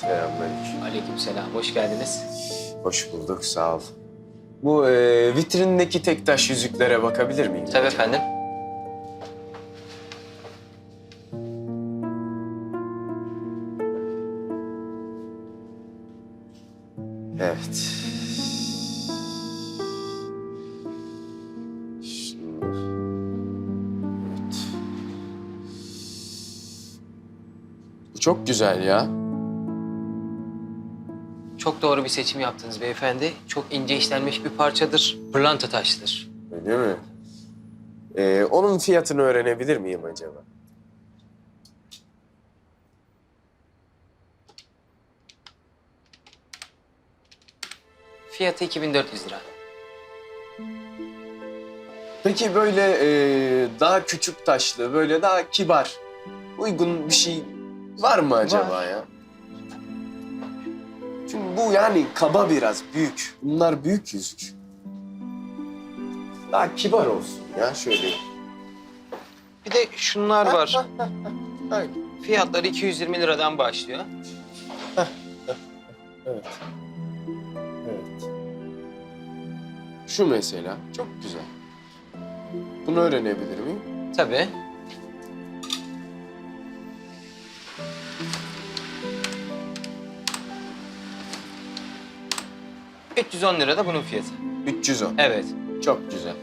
Selamünaleyküm. Aleykümselam, hoş geldiniz. Hoş bulduk, sağ ol. Bu e, vitrindeki tek taş yüzüklere bakabilir miyim? Tabii efendim. Evet. Evet. Bu çok güzel ya. Çok doğru bir seçim yaptınız beyefendi. Çok ince işlenmiş bir parçadır. Pırlanta taştır. Öyle mi? Ee, onun fiyatını öğrenebilir miyim acaba? Fiyatı 2400 lira. Peki böyle e, daha küçük taşlı, böyle daha kibar, uygun bir şey var mı acaba ya? Yani kaba biraz, büyük. Bunlar büyük yüzük. Daha kibar olsun ya şöyle. Bir de şunlar var. Aynen. Fiyatları 220 liradan başlıyor. Evet. Evet. Şu mesela çok güzel. Bunu öğrenebilir miyim? Tabii. ...310 lira da bunun fiyatı. 310. Evet. Çok güzel.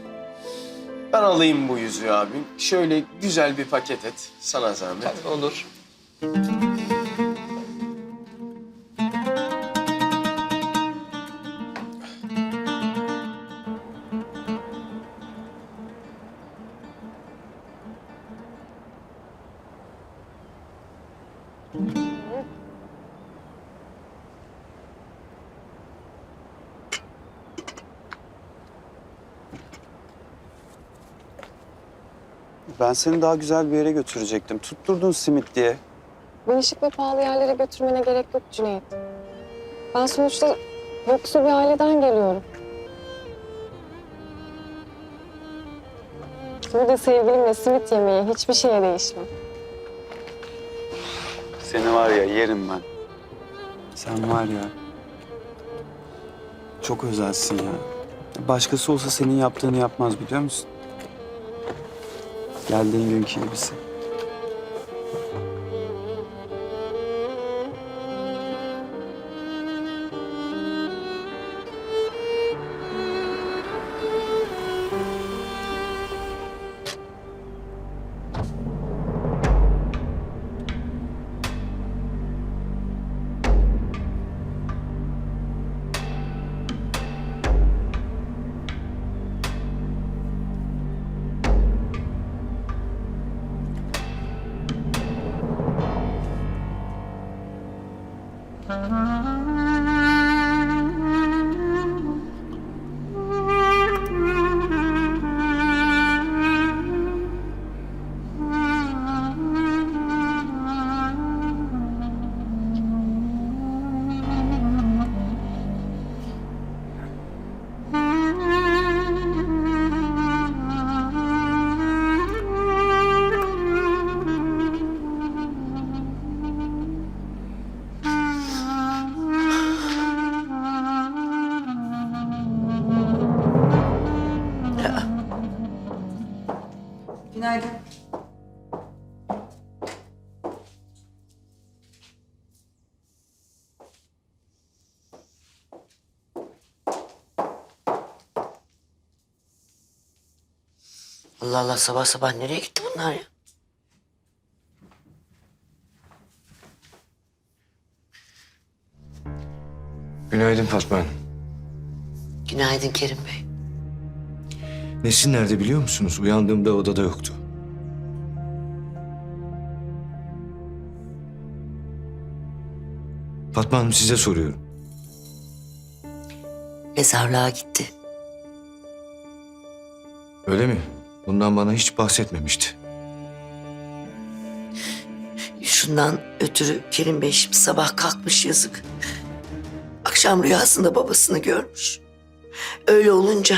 Ben alayım bu yüzüğü abi. Şöyle güzel bir paket et. Sana zahmet. Tabii olur. Ben seni daha güzel bir yere götürecektim. Tutturdun simit diye. Beni şık ve pahalı yerlere götürmene gerek yok Cüneyt. Ben sonuçta yoksul bir aileden geliyorum. Burada sevgilimle simit yemeyi hiçbir şeye değişmem. Seni var ya yerim ben. Sen var ya. Çok özelsin ya. Başkası olsa senin yaptığını yapmaz biliyor musun? Geldiğin günkü gibisin. uh-huh. Günaydın. Allah Allah sabah sabah nereye gitti bunlar ya? Günaydın Fatma Hanım. Günaydın Kerim Bey. Nesin nerede biliyor musunuz? Uyandığımda odada yoktu. Fatma Hanım size soruyorum. Mezarlığa gitti. Öyle mi? Bundan bana hiç bahsetmemişti. Şundan ötürü Kerim Bey şimdi sabah kalkmış yazık. Akşam rüyasında babasını görmüş. Öyle olunca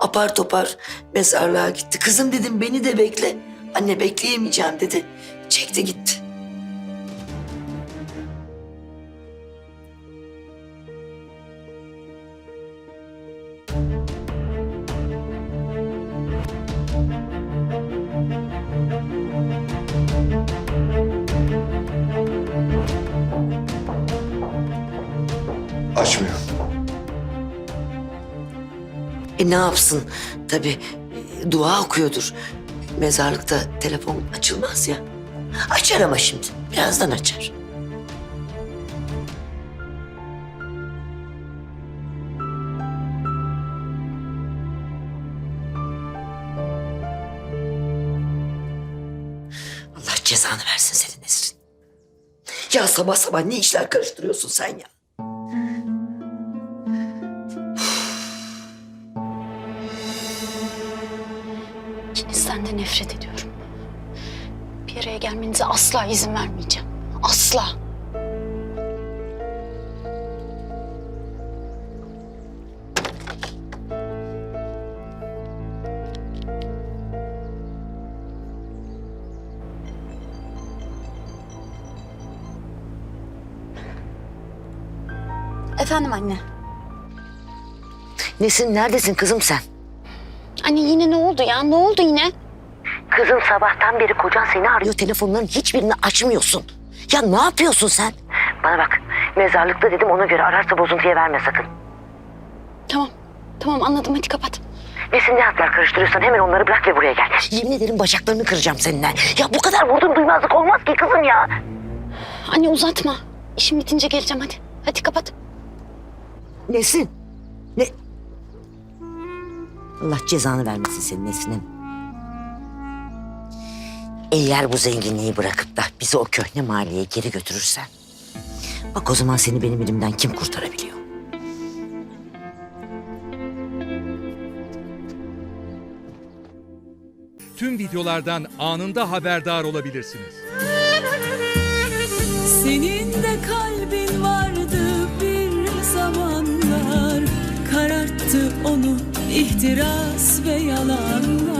apar topar mezarlığa gitti. Kızım dedim beni de bekle. Anne bekleyemeyeceğim dedi. Çekti gitti. Açmıyor. E ne yapsın? Tabii e, dua okuyordur. Mezarlıkta telefon açılmaz ya. Açar ama şimdi. Birazdan açar. Allah cezanı versin senin Nesrin. Ya sabah sabah ne işler karıştırıyorsun sen ya? Nefret ediyorum. Bir araya gelmenize asla izin vermeyeceğim. Asla. Efendim anne. Nesin neredesin kızım sen? Anne yine ne oldu ya? Ne oldu yine? Kızım sabahtan beri kocan seni arıyor. Telefonların hiçbirini açmıyorsun. Ya ne yapıyorsun sen? Bana bak mezarlıkta dedim ona göre ararsa bozuntuya verme sakın. Tamam. Tamam anladım hadi kapat. Nesin ne hatlar karıştırıyorsan hemen onları bırak ve buraya gel. Yemin ederim bacaklarını kıracağım seninle. Ya bu kadar vurdum duymazlık olmaz ki kızım ya. Anne uzatma. İşim bitince geleceğim hadi. Hadi kapat. Nesin? Ne? Allah cezanı vermesin senin Nesin'im. Eğer bu zenginliği bırakıp da bizi o köhne mahalleye geri götürürsen... ...bak o zaman seni benim elimden kim kurtarabiliyor? tüm videolardan anında haberdar olabilirsiniz. Senin de kalbin vardı bir zamanlar Kararttı onu ihtiras ve yalanlar